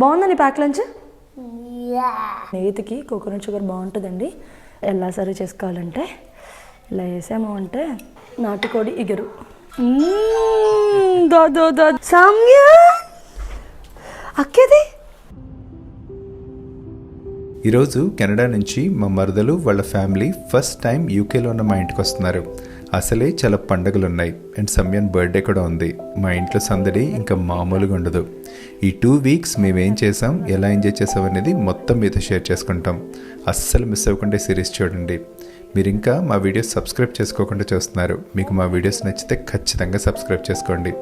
బాగుందండి pack lunch? నేతికి coconut sugar బాగుంటుందండి. ఎలా సరి చేసుకోవాలంటే ఇలా వేసాము అంటే నాటుకోడి ఇగరు. దో దో సామ్య! అక్కేది? ఈరోజు కెనడా నుంచి మా మరదలు వాళ్ళ ఫ్యామిలీ ఫస్ట్ టైం యూకేలో ఉన్న మా ఇంటికి వస్తున్నారు. అసలే చాలా పండుగలు ఉన్నాయి అండ్ సమ్యన్ బర్త్డే కూడా ఉంది. మా ఇంట్లో సందడి ఇంకా మామూలుగా ఉండదు. ఈ టూ వీక్స్ మేమేం చేసాం ఎలా ఎంజాయ్ చేసాం అనేది మొత్తం మీతో షేర్ చేసుకుంటాం. అస్సలు మిస్ అవ్వకుండా సిరీస్ చూడండి. మీరు ఇంకా మా వీడియోస్ సబ్స్క్రైబ్ చేసుకోకుండా చూస్తున్నారు. మీకు మా వీడియోస్ నచ్చితే ఖచ్చితంగా సబ్స్క్రైబ్ చేసుకోండి.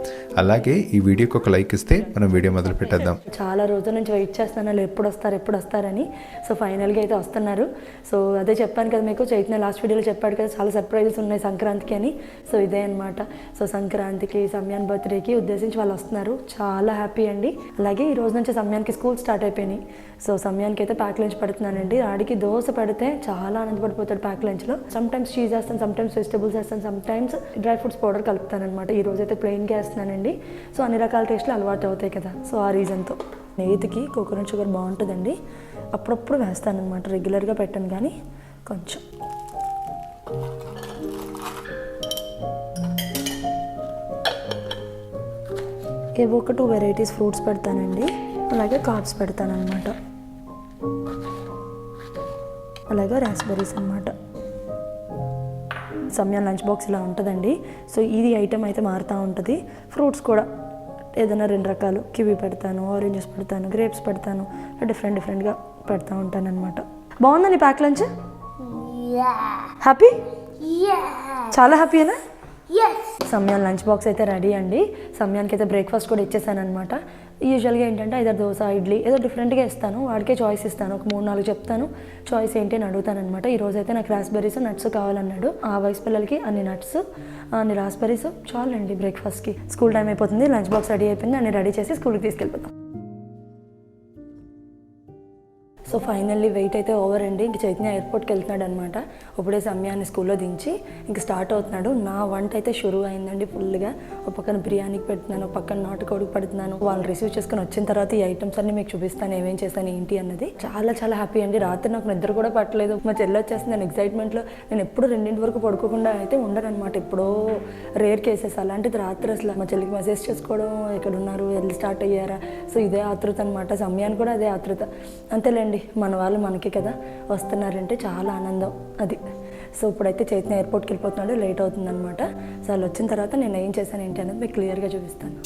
అలాగే ఈ వీడియోకి ఒక లైక్ ఇస్తే మనం వీడియో మొదలు పెట్టేద్దాం. చాలా రోజుల నుంచి వెయిట్ చేస్తున్నాను వాళ్ళు ఎప్పుడు వస్తారు ఎప్పుడు వస్తారని సో ఫైనల్గా అయితే వస్తున్నారు. సో అదే చెప్పాను కదా మీకు చైతన్య లాస్ట్ వీడియోలో చెప్పాడు కదా చాలా సర్ప్రైజెస్ ఉన్నాయి సంక్రాంతికి అని. సో ఇదే అనమాట సో సంక్రాంతికి సమయాన్ బర్త్డేకి ఉద్దేశించి వాళ్ళు వస్తున్నారు. చాలా హ్యాపీ అండి. అలాగే ఈ రోజు నుంచి సమయానికి స్కూల్ స్టార్ట్ అయిపోయినాయి. సో సమయానికి అయితే ప్యాక్ లంచ్ పెడుతున్నానండి. ఆడికి దోశ పెడితే చాలా ఆనందపడిపోతాడు ప్యాక్ లంచ్లో. సమ్ టైమ్స్ చీజ్ వేస్తాను సమ్ టైమ్స్ వెజిటబుల్స్ వేస్తాను some times dry fruits powder కలుపుతాను అనమాట ఈ రోజు అయితే ప్లెయిన్గా వేస్తున్నానండి. సో అన్ని రకాల టేస్ట్లు అలవాటు అవుతాయి కదా. సో ఆ రీజన్తో. నేతికి కోకోనట్ షుగర్ బాగుంటుందండి. అప్పుడప్పుడు వేస్తాను అనమాట రెగ్యులర్గా పెట్టాను కానీ కొంచెం. ఏవో ఒక టూ వెరైటీస్ ఫ్రూట్స్ పెడతానండి. అలాగే కార్బ్స్ పెడతానమాట అలాగే రాస్బెర్రీస్ అనమాట సమయం లంచ్ బాక్స్ ఇలా ఉంటుందండి. సో ఇది ఐటెం అయితే మారుతూ ఉంటుంది. ఫ్రూట్స్ కూడా ఏదైనా రెండు రకాలు. కివి పెడతాను ఆరెంజెస్ పెడతాను గ్రేప్స్ పెడతాను. డిఫరెంట్ డిఫరెంట్గా పెడతా ఉంటాను అనమాట బాగుందండి ప్యాక్ లంచ్? హ్యాపీ చాలా హ్యాపీనా సమయం లంచ్ బాక్స్ అయితే రెడీ అండి. సమయానికి అయితే బ్రేక్ఫాస్ట్ కూడా ఇచ్చేసాను అనమాట యూజువల్గా ఏంటంటే ఏదో దోశ ఇడ్లీ ఏదో డిఫరెంట్గా ఇస్తాను. వాడికే చాయిస్ ఇస్తాను. ఒక మూడు నాలుగు చెప్తాను. చాయిస్ ఏంటి అని అడుగుతాను అనమాట ఈ అయితే నాకు రాస్బెర్రీస్ నట్స్ కావాలన్నాడు. ఆ వయసు పిల్లలకి అన్ని నట్స్ అన్ని రాస్బెర్రీస్ చాలండి బ్రేక్ఫాస్ట్కి స్కూల్ టైం అయిపోతుంది లంచ్ బాక్స్ రెడీ అయిపోయింది అన్ని రెడీ చేసి స్కూల్కి తీసుకెళ్ళిపోతాం. సో ఫైనల్లీ వెయిట్ అయితే ఓవర్ అండి. ఇంక చైతన్య ఎయిర్పోర్ట్కి వెళ్తున్నాడు అనమాట ఇప్పుడే సమయాన్ని స్కూల్లో దించి ఇంక స్టార్ట్ అవుతున్నాడు. నా వంట అయితే షురూ అయిందండి ఫుల్గా. ఒక పక్కన బిర్యానీకి పెడుతున్నాను ఒక పక్కన నాటుకోడికి పెడుతున్నాను. వాళ్ళని రిసీవ్ చేసుకుని వచ్చిన తర్వాత ఈ ఐటమ్స్ అన్ని మీకు చూపిస్తాను ఏమేం చేశాను ఏంటి అన్నది. చాలా చాలా హ్యాపీ అండి. రాత్రి నాకు నిద్ర కూడా పట్టలేదు. మా చెల్లి వచ్చేస్తుంది నేను ఎక్సైట్మెంట్లో నేను ఎప్పుడు రెండింటి వరకు పడుకోకుండా అయితే ఉండను అనమాట ఎప్పుడో రేర్ కేసెస్ అలాంటిది రాత్రి అసలు. మా చెల్లికి మెసేజ్ చేసుకోవడం ఎక్కడ ఉన్నారు వెళ్ళి స్టార్ట్ అయ్యారా? సో ఇదే ఆతృత అనమాట సమయాన్ని కూడా అదే ఆతృత. అంతేలేండి మన వాళ్ళు మనకి కదా వస్తున్నారంటే చాలా ఆనందం అది. సో ఇప్పుడైతే చైతన్య ఎయిర్పోర్ట్కి వెళ్ళిపోతున్నాడు లేట్ అవుతుందన్నమాట. సో వాళ్ళు వచ్చిన తర్వాత నేను ఏం చేశాను ఏంటి అనేది మీకు క్లియర్గా చూపిస్తాను.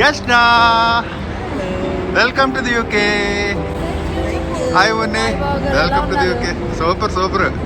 Yashna welcome to the UK hi Unni welcome to the UK super super.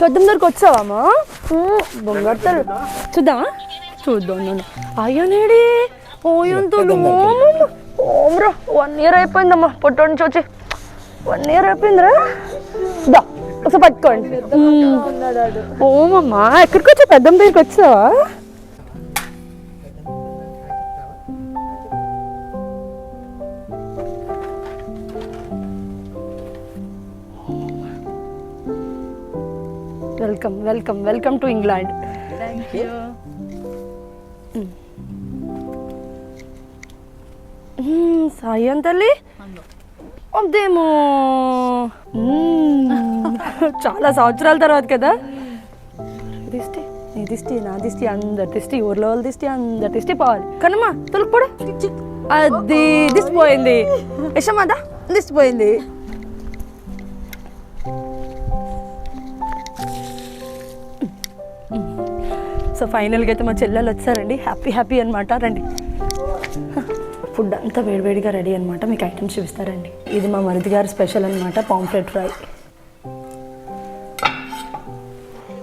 పెద్దమ్మ దగ్గరికి వచ్చావమ్మా బొంగారు తల్లి. చూద్దామా? చూద్దాం నన్ను అయ్యనేడి ఓయంతులు ఓమ్రా వన్ ఇయర్ అయిపోయిందమ్మా పొట్ట నుంచి వచ్చి. వన్ ఇయర్ అయిపోయిందిరా. దా ఒకసారి పట్టుకోండి. ఓమమ్మా ఎక్కడికి వచ్చా పెద్దమ్మ దగ్గరికి వచ్చావా? Welcome welcome welcome to England సాయం తల్లి అదేమో. చాలా సంవత్సరాల తర్వాత కదా? దిష్టి నీ దిష్టి నా దిష్టి అందరి దిష్టి ఊర్లో వాళ్ళ దిష్టి అందరి దిష్టి పోవాలి. కనమ్మా తొలుపుడు అది దిష్టి పోయింది యశమాదా దిష్టి పోయింది సో ఫైనల్గా అయితే మా చెల్లెలు వచ్చారండి. హ్యాపీ హ్యాపీ అనమాట రండి. ఫుడ్ అంతా వేడివేడిగా రెడీ అనమాట మీకు ఐటమ్స్ చూపిస్తారండి. ఇది మా మరిది గారి స్పెషల్ అనమాట పాంప్లెట్ ఫ్రై.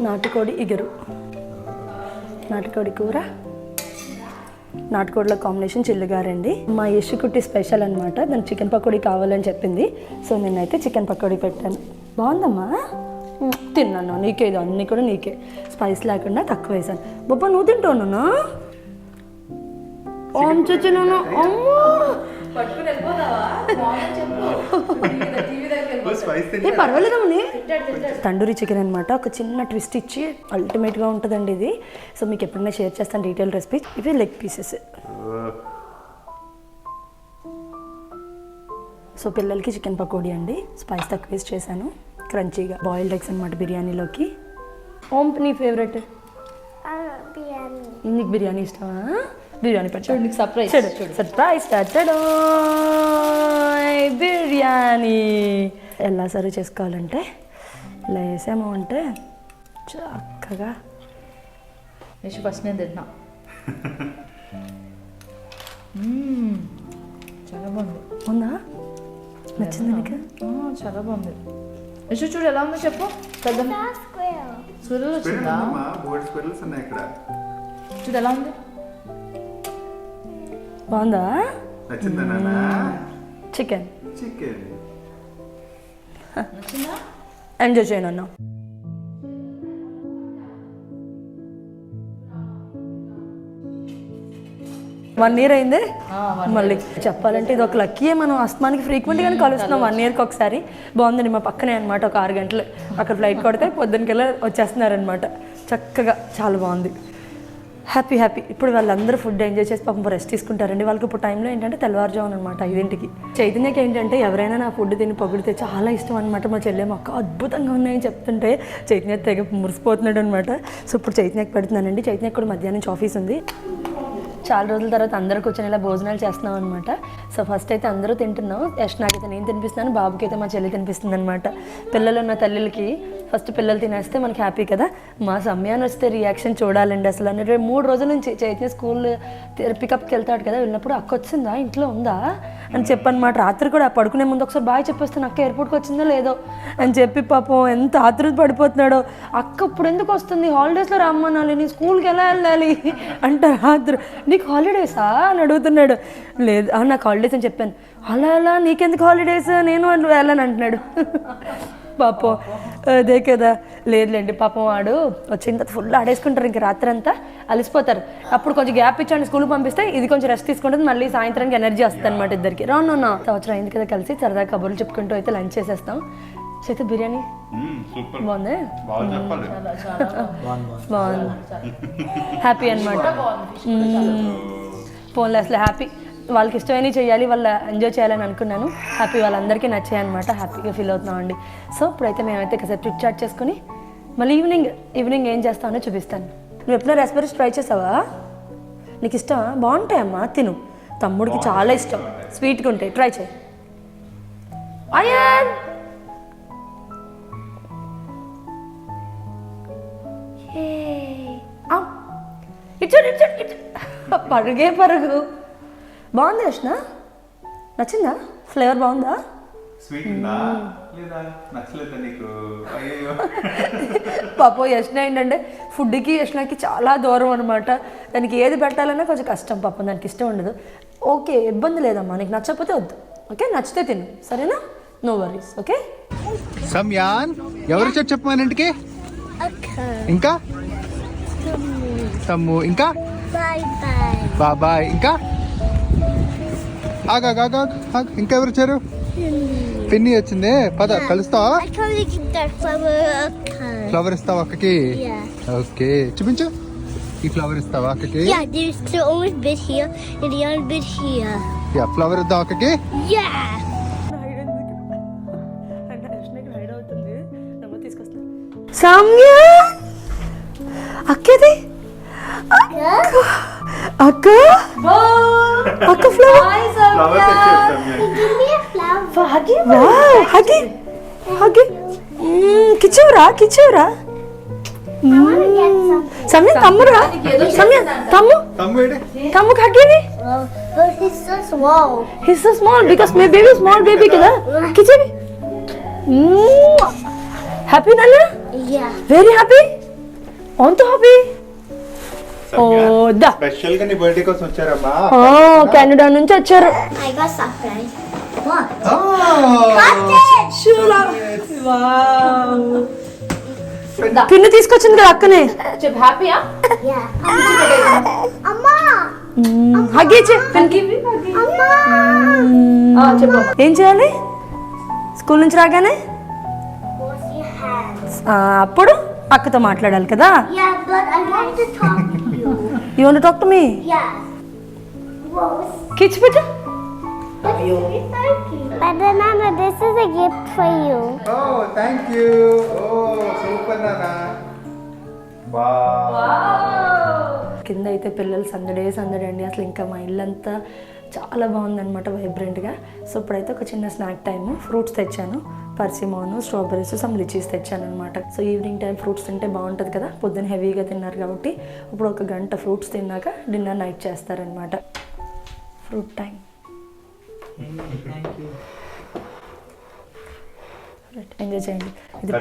నాటుకోడి ఇగురు. నాటుకోడి కూర. నాటుకోడిలో కాంబినేషన్ చిల్లుగారండి మా యశుకుట్టి స్పెషల్ అనమాట దానికి చికెన్ పకోడీ కావాలని చెప్పింది. సో నేనైతే చికెన్ పకోడీ పెట్టాను. బాగుందమ్మా? తిన్నాను. నీకే ఇది అన్నీ కూడా నీకే. స్పైస్ లేకుండా తక్కువ వేసాను. బొబ్బా నువ్వు తింటావునా ఓం చచ్చినాను అమ్మో! ఏ పర్వాలేదమ్మని తండూరి చికెన్ అనమాట ఒక చిన్న ట్విస్ట్ ఇచ్చి అల్టిమేట్గా ఉంటుందండి ఇది. సో మీకు ఎప్పుడైనా షేర్ చేస్తాను డీటెయిల్ రెసిపీ ఇవి లెగ్ పీసెస్ సో పిల్లలకి చికెన్ పకోడీ అండి. స్పైస్ తక్కువ వేసి చేశాను. క్రంచీగా బాయిల్డ్ ఎగ్స్ అనమాట బిర్యానీలోకి. ఓం నీ ఫేవరెట్? నీకు బిర్యానీ ఇష్టమా? బిర్యానీ పెట్టాడు నీకు surprise. చూడు సర్ప్రైజ్ బిర్యానీ. ఎలా సర్వ్ చేసుకోవాలంటే ఇలా వేసాము అంటే చక్కగా. యశ్ ఫస్ట్ నేను తిన్నా. చాలా బాగుంది. ఉందా? నచ్చింది చాలా బాగుంది. యశ్ చూడు ఎలా ఉందో చెప్పు. పెద్ద స్క్విరల్ వచ్చిందా? బోర్డ్ స్క్విరల్స్ ఉన్నాయి ఇక్కడ. చూడు ఎలా ఉంది? బాగుందా? నచ్చిందా నాన్న? చికెన్ చికెన్ నచ్చిందా? ఎంజాయ్ చేయను అన్న. వన్ ఇయర్ అయింది? మళ్ళీ చెప్పాలంటే ఇది ఒక లక్కీ మనం అస్తమానికి ఫ్రీక్వెంట్గానే కలుస్తున్నాం. వన్ ఇయర్కి ఒకసారి. బాగుందండి మా పక్కనే అనమాట ఒక ఆరు గంటలు. అక్కడ ఫ్లైట్ కొడితే పొద్దునకెళ్ళి వచ్చేస్తున్నారనమాట చక్కగా చాలా బాగుంది. హ్యాపీ హ్యాపీ ఇప్పుడు వాళ్ళందరూ ఫుడ్ ఎంజాయ్ చేసి పాపం రెస్ట్ తీసుకుంటారండి. వాళ్ళకి ఇప్పుడు టైంలో ఏంటంటే తెల్లవారుజామున అనమాట ఐదింటికి. చైతన్యకి ఏంటంటే ఎవరైనా నా ఫుడ్ తిని పొగిడితే చాలా ఇష్టం అనమాట మా చెల్లె అక్క అద్భుతంగా ఉన్నాయని చెప్తుంటే చైతన్య తెగ మురిసిపోతున్నాడు అనమాట సో ఇప్పుడు చైతన్యకి పెడుతున్నానండి. చైతన్యకి కూడా మధ్యాహ్నం నుంచి ఆఫీస్ ఉంది. చాలా రోజుల తర్వాత అందరూ కూర్చొని ఇలా భోజనాలు చేస్తున్నాం అనమాట సో ఫస్ట్ అయితే అందరూ తింటున్నాం. యష్ నాకైతే నేను తినిపిస్తున్నాను బాబుకి అయితే మా చెల్లి తినిపిస్తుంది అనమాట పిల్లలు ఉన్న తల్లులకి ఫస్ట్ పిల్లలు తినేస్తే మనకి హ్యాపీ కదా. మా సమయాన్ని వస్తే రియాక్షన్ చూడాలండి అసలు. అంటే మూడు రోజుల నుంచి చైతన్య స్కూల్ పికప్కి వెళ్తాడు కదా వెళ్ళినప్పుడు అక్క వచ్చిందా? ఇంట్లో ఉందా? అని చెప్పనమాట రాత్రి కూడా పడుకునే ముందు ఒకసారి బాగా చెప్పేస్తాను అక్క ఎయిర్పోర్ట్కి వచ్చిందో లేదో? అని చెప్పి పాపం ఎంత ఆతృత పడిపోతున్నాడో. అక్క ఇప్పుడు ఎందుకు వస్తుంది? హాలిడేస్లో రమ్మనాలి నీ స్కూల్కి ఎలా వెళ్ళాలి? అంటారు రాత్రి. నీకు హాలిడేసా అని అడుగుతున్నాడు. లేదు నాకు హాలిడేస్ అని చెప్పాను. అలా అలా నీకెందుకు హాలిడేస్ నేను వెళ్ళాను వెళ్ళని అంటున్నాడు. పాపం. అదే కదా. లేదులేండి పాపం వాడు వచ్చిన తర్వాత ఫుల్ ఆడేసుకుంటారు ఇంక రాత్రి అంతా అలసిపోతారు. అప్పుడు కొంచెం గ్యాప్ ఇచ్చాను స్కూల్కి పంపిస్తే ఇది కొంచెం రెస్ట్ తీసుకుంటుంది మళ్ళీ సాయంత్రానికి ఎనర్జీ వస్తుంది అనమాట ఇద్దరికి. రాను నా సంవత్సరం అయింది కదా కలిసి సరదా కబుర్లు చెప్పుకుంటూ అయితే లంచ్ చేసేస్తాం. అయితే బిర్యానీ? సూపర్. బాగుంది? బాగుంది. హ్యాపీ అనమాట ఫోన్లో అసలు హ్యాపీ వాళ్ళకి ఇష్టమైనవి చేయాలి వాళ్ళ ఎంజాయ్ చేయాలని అనుకున్నాను. హ్యాపీ వాళ్ళందరికీ నచ్చాయి అనమాట హ్యాపీగా ఫీల్ అవుతున్నాం అండి. సో ఇప్పుడైతే మేమైతే కాసేపు ట్రిక్ చాట్ చేసుకుని మళ్ళీ ఈవినింగ్ ఈవినింగ్ ఏం చేస్తానో చూపిస్తాను. నువ్వు ఎప్పుడైనా రెస్పిరేషన్ ట్రై చేసావా? నీకు ఇష్టమా? బాగుంటాయమ్మా తిను. తమ్ముడికి చాలా ఇష్టం. స్వీట్గా ఉంటాయి. ట్రై చేయి. ఇచ్చాడు ఇచ్చాడు ఇచ్చాడు పరుగే పరుగు. బాగుంది యష్ణ నచ్చిందా? ఫ్లేవర్ బాగుందా? స్వీట్ ఉందా? లేదా? నచ్చలేదా నీకు? అయ్యో పాపం యష్ణ ఏంటంటే ఫుడ్కి యష్ణకి చాలా దూరం అనమాట దానికి ఏది పెట్టాలన్నా కొంచెం కష్టం పాపం దానికి ఇష్టం ఉండదు. ఓకే ఇబ్బంది లేదమ్మా నీకు నచ్చకపోతే వద్దు. ఓకే నచ్చితే తిను. సరేనా? No worries okay? సమ్యాన్ ఎవరు చెప్పు మన ఇంటికి? ఇంకా? తమ్ము ఇంకా? బాబాయ్ ఇంకా? ఆగా ఆగా ఇంకా ఎవరు వచ్చారు? పిన్ని వచ్చింది. పద కలుస్తావా. ఫ్లవర్ ఇస్తావా అక్కకి. ఓకే. చూపించు. ఈ ఫ్లవర్ ఇస్తావా అక్కకి. యా ఫ్లవర్ ఇద్దాం అక్కకి. సామ్య? అక్కది? అక్క అక్క ఫ్లవర్ ఫ్లవర్ తెచ్చేస్తాం Give me a flower. హగి వావ్ హగి హగి కిచూరా కిచూరా సమయ తమ్మురా సమయ తమ్ము తమ్ము ఏడే తమ్ముకి హగిని Oh, but he's so small. His so small because my baby small baby కదా కిచెవి హ్యాపీ నాన్న Yeah. వెరీ హ్యాపీ అంత హ్యాపీ ఓ దా స్పెషల్గా నీ బర్త్డే కోసం వచ్చారమ్మా. కెనడా నుంచి వచ్చారు. I got surprise. పిన్ను తీసుకొచ్చింది కదా అక్కనే. చెప్పు హ్యాపీయా? ఏం చేయాలి? స్కూల్ నుంచి రాగానే? Wash your hands. ఆ, అప్పుడు అక్కతో మాట్లాడాలి కదా. I want to talk to you. Me Yeah. Rose. కిచ్ పెట్టు But Banana, this is a gift for you. Oh thank you oh super నానా బా కింద అయితే పిల్లలు సందడే సందడే అండి అసలు ఇంకా మా ఇల్లంతా చాలా బాగుందన్నమాట వైబ్రెంట్గా సో ఇప్పుడైతే ఒక చిన్న స్నాక్ టైము ఫ్రూట్స్ తెచ్చాను. పర్సిమోను స్ట్రాబెరీస్ సమ్ లిచీస్ తెచ్చాను అనమాట సో ఈవినింగ్ టైం ఫ్రూట్స్ తింటే బాగుంటుంది కదా? పొద్దున్న హెవీగా తిన్నారు కాబట్టి ఇప్పుడు ఒక గంట ఫ్రూట్స్ తిన్నాక డిన్నర్ నైట్ చేస్తారనమాట ఫ్రూట్ టైం ఎంజాయ్ చేయండి. ఇది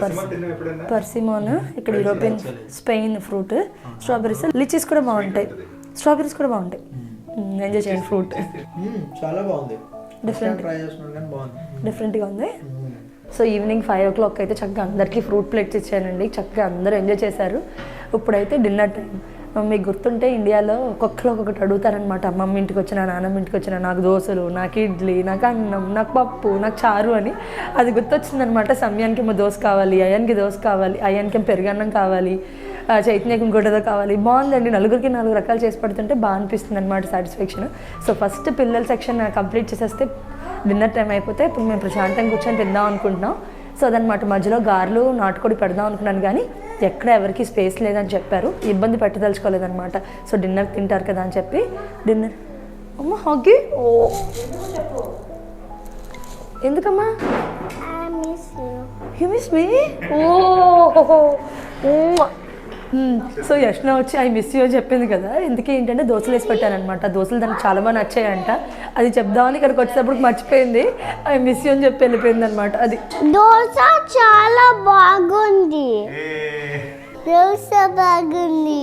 పర్సిమోన్ ఇక్కడ European Spain fruit strawberries lychees కూడా బాగుంటాయి. స్ట్రాబెరీస్ కూడా బాగుంటాయి. ఎంజాయ్ చేయండి. ఫ్రూట్ చాలా బాగుంది. Different. ట్రై చేస్తున్నాను కానీ బాగుంది. డిఫరెంట్గా ఉంది. So evening five o'clock అయితే చక్కగా అందరికీ ఫ్రూట్ ప్లేట్స్ ఇచ్చానండి. చక్కగా అందరూ ఎంజాయ్ చేశారు. ఇప్పుడైతే డిన్నర్ టైం మీకు గుర్తుంటే ఇండియాలో ఒక్కొక్కరు ఒక్కొక్కటి అడుగుతారనమాట అమ్మమ్మ ఇంటికి వచ్చిన నాన్నమ్మ ఇంటికి వచ్చిన నాకు దోశలు నాకు ఇడ్లీ నాకు అన్నం నాకు పప్పు నాకు చారు అని అది గుర్తొచ్చిందనమాట సమయానికి ఏమో దోశ కావాలి అయానికి దోశ కావాలి అయానికి ఏమో పెరుగన్నం కావాలి. చైతన్యకి ఇంకోటి ఏదో కావాలి. బాగుందండి. నలుగురికి నాలుగు రకాలు చేసి పెడుతుంటే బాగా అనిపిస్తుంది అనమాట సాటిస్ఫాక్షన్ సో ఫస్ట్ పిల్లల సెక్షన్ కంప్లీట్ చేసేస్తే డిన్నర్ టైం అయిపోతే ఇప్పుడు మేము ప్రశాంతంగా కూర్చొని తిందాం అనుకుంటున్నాం. సో అదనమాట మధ్యలో గారెలు నాటుకోడి పెడదాం అనుకున్నాను కానీ ఎక్కడ ఎవరికి స్పేస్ లేదని చెప్పారు. ఇబ్బంది పెట్టదలుచుకోలేదన్నమాట. సో డిన్నర్ తింటారు కదా అని చెప్పి డిన్నర్ అమ్మ హాకీ ఓ. ఎందుకమ్మా. You miss me oh. So Yashna వచ్చి ఐ మిస్ యూ అని చెప్పింది కదా. ఎందుకే ఏంటంటే దోశలు వేసి పెట్టానమాట దోశలు దానికి చాలా బాగా నచ్చాయంట. అది చెప్దామని ఇక్కడికి వచ్చేటప్పుడు మర్చిపోయింది. ఐ మిస్ యూ అని చెప్పి వెళ్ళిపోయింది అనమాట అది దోశ చాలా బాగుంది. దోశ బాగుంది.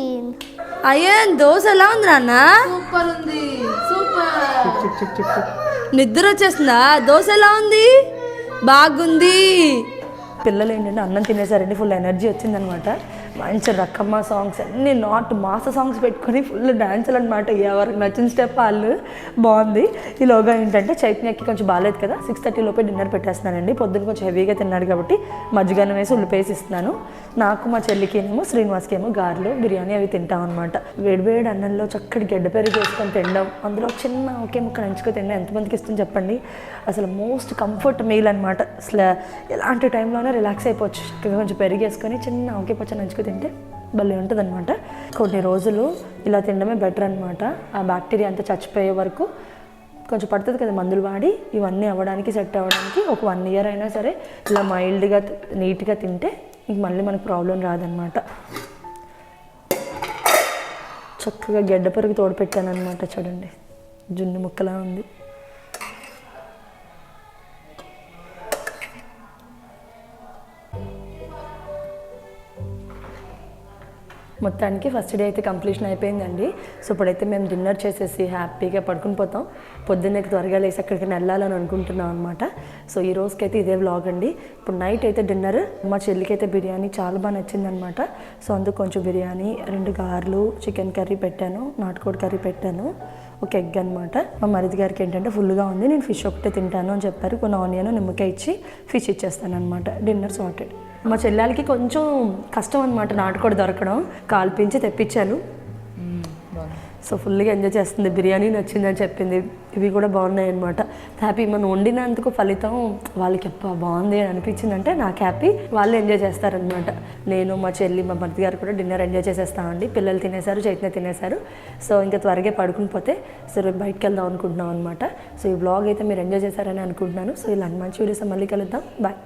అయ్యన్ దోశ ఎలా ఉంది నాన్న? సూపర్ ఉంది. సూపర్. నిద్ర వచ్చేస్తుందా? దోశ ఎలా ఉంది? బాగుంది. పిల్లలు ఏంటంటే అన్నం తినేసారండి ఫుల్ ఎనర్జీ వచ్చిందనమాట మంచి రకమ్మ సాంగ్స్ అన్ని నాట్ మాస సాంగ్స్ పెట్టుకొని ఫుల్ డ్యాన్సులు అనమాట ఎవరికి నచ్చిన స్టెప్ వాళ్ళు. బాగుంది. ఈలోగా ఏంటంటే చైతన్యకి కొంచెం బాగాలేదు కదా. సిక్స్ థర్టీ లోపే డిన్నర్ పెట్టేస్తున్నానండి. పొద్దున్న కొంచెం హెవీగా తిన్నాడు కాబట్టి మజ్జిగనం వేసి ఉల్లిపేసి ఇస్తున్నాను నాకు మా చెల్లికి ఏమో శ్రీనివాస్కి ఏమో గారెలు బిర్యానీ అవి తింటాం అనమాట వేడివేడి అన్నంలో చక్కటి గడ్డ పెరుగు వేసుకొని తినడం. అందులో చిన్న ఒకే ముక్క నంచుకొని తినడం ఎంతమందికి ఇస్తుంది చెప్పండి. అసలు మోస్ట్ కంఫర్ట్ మీల్ అనమాట అసలు ఎలాంటి టైంలోనే రిలాక్స్ అయిపోవచ్చు. కొంచెం పెరిగేసుకొని చిన్న ఒకే పచ్చ నంచుకొని తింటే భలే ఉంటుంది అనమాట కొన్ని రోజులు ఇలా తినడమే బెటర్ అనమాట ఆ బ్యాక్టీరియా అంతా చచ్చిపోయే వరకు కొంచెం పడుతుంది కదా మందులు వాడి ఇవన్నీ అవ్వడానికి సెట్ అవ్వడానికి ఒక వన్ ఇయర్ అయినా సరే ఇలా మైల్డ్గా నీట్గా తింటే ఇంక మళ్ళీ మనకు ప్రాబ్లం రాదనమాట చక్కగా గడ్డ పెరుగు తోడు పెట్టాను అనమాట చూడండి. జున్ను ముక్కలా ఉంది. మొత్తానికి ఫస్ట్ డే అయితే కంప్లీషన్ అయిపోయిందండి. సో ఇప్పుడైతే మేము డిన్నర్ చేసేసి హ్యాపీగా పడుకుని పోతాం. పొద్దున్నే త్వరగా లేసి అక్కడికి వెళ్ళాలని అనుకుంటున్నాం అనమాట సో ఈ రోజుకైతే ఇదే వ్లాగ్ అండి. ఇప్పుడు నైట్ అయితే డిన్నర్ మా చెల్లికి అయితే బిర్యానీ చాలా బాగా నచ్చిందనమాట సో అందుకు కొంచెం బిర్యానీ రెండు గారెలు చికెన్ కర్రీ పెట్టాను నాటుకోడి కర్రీ పెట్టాను ఒక ఎగ్ అనమాట మా మరిది గారికి ఏంటంటే ఫుల్గా ఉంది. నేను ఫిష్ ఒకటే తింటాను అని చెప్పారు. కొన్ని ఆనియన్ నిమ్మకాయ ఇచ్చి ఫిష్ ఇచ్చేస్తాను అనమాట డిన్నర్ సార్టెడ్ మా చెల్లెలకి కొంచెం కష్టం అనమాట నాటుకోడి దొరకడం. కాల్పించి తెప్పించాను. సో ఫుల్గా ఎంజాయ్ చేస్తుంది. బిర్యానీ నచ్చిందని చెప్పింది. ఇవి కూడా బాగున్నాయి అనమాట హ్యాపీ మనం వండినందుకు ఫలితం వాళ్ళకి ఎప్ప బాగుంది అని అనిపించిందంటే నాకు హ్యాపీ వాళ్ళు ఎంజాయ్ చేస్తారనమాట నేను మా చెల్లి మా మరిది గారు కూడా డిన్నర్ ఎంజాయ్ చేసేస్తామండి పిల్లలు తినేశారు చైతన్య తినేశారు. సో ఇంకా త్వరగా పడుకుని పోతే సో రేపు బయటకు వెళ్దాం అనుకుంటున్నాం అనమాట సో ఈ బ్లాగ్ అయితే మీరు ఎంజాయ్ చేశారని అనుకుంటున్నాను. సో ఇలాంటి మంచి వీడియోస్ మళ్ళీ కలుద్దాం. బాయ్